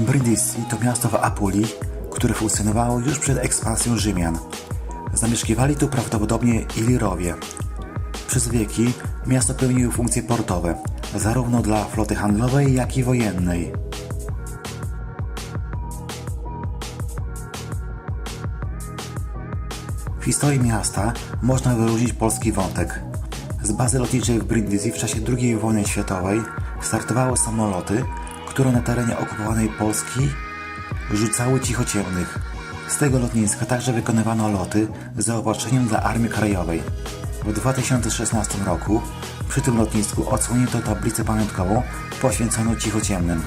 Brindisi to miasto w Apulii, które funkcjonowało już przed ekspansją Rzymian. Zamieszkiwali tu prawdopodobnie Ilirowie. Przez wieki miasto pełniło funkcje portowe, zarówno dla floty handlowej, jak i wojennej. W historii miasta można wyróżnić polski wątek. Z bazy lotniczej w Brindisi w czasie II wojny światowej startowały samoloty, które na terenie okupowanej Polski rzucały cichociemnych. Z tego lotniska także wykonywano loty z zaopatrzeniem dla Armii Krajowej. W 2016 roku przy tym lotnisku odsłonięto tablicę pamiątkową poświęconą cichociemnym.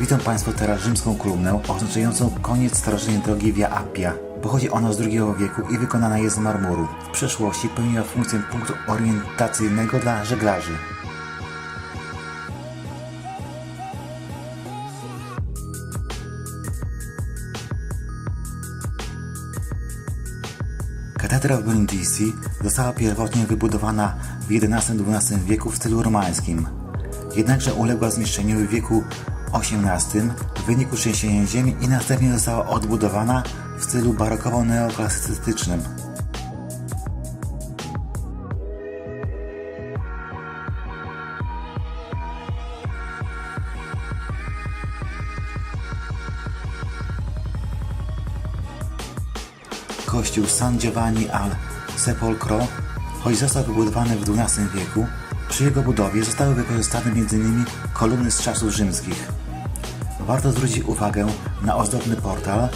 Witam Państwa teraz rzymską kolumnę oznaczającą koniec starożytnej drogi Via Appia. Pochodzi ona z II wieku i wykonana jest z marmuru. W przeszłości pełniła funkcję punktu orientacyjnego dla żeglarzy. Katedra w Brindisi została pierwotnie wybudowana w XI-XII wieku w stylu romańskim. Jednakże uległa zniszczeniu w wieku XVIII w wyniku trzęsienia ziemi i następnie została odbudowana w stylu barokowo-neoklasycznym. Kościół San Giovanni al Sepolcro, choć został wybudowany w XII wieku, przy jego budowie zostały wykorzystane m.in. kolumny z czasów rzymskich. Warto zwrócić uwagę na ozdobny portal,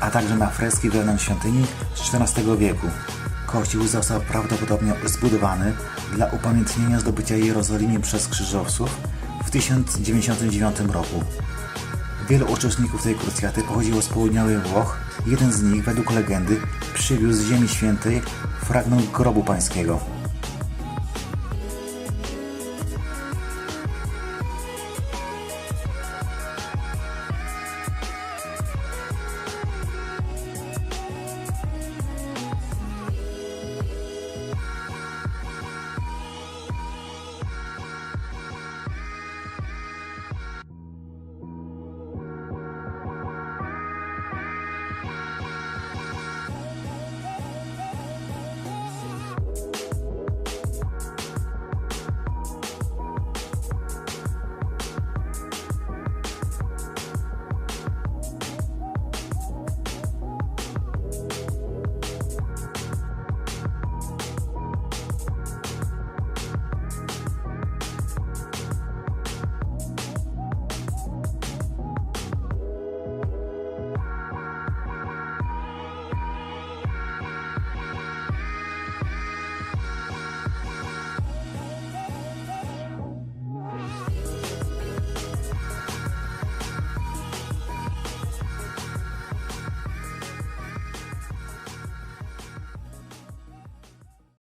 a także na freski wewnątrz świątyni z XIV wieku. Kościół został prawdopodobnie zbudowany dla upamiętnienia zdobycia Jerozolimie przez krzyżowców w 1099 roku. Wielu uczestników tej krucjaty pochodziło z południowych Włoch. Jeden z nich, według legendy, przywiózł z Ziemi Świętej fragment grobu pańskiego.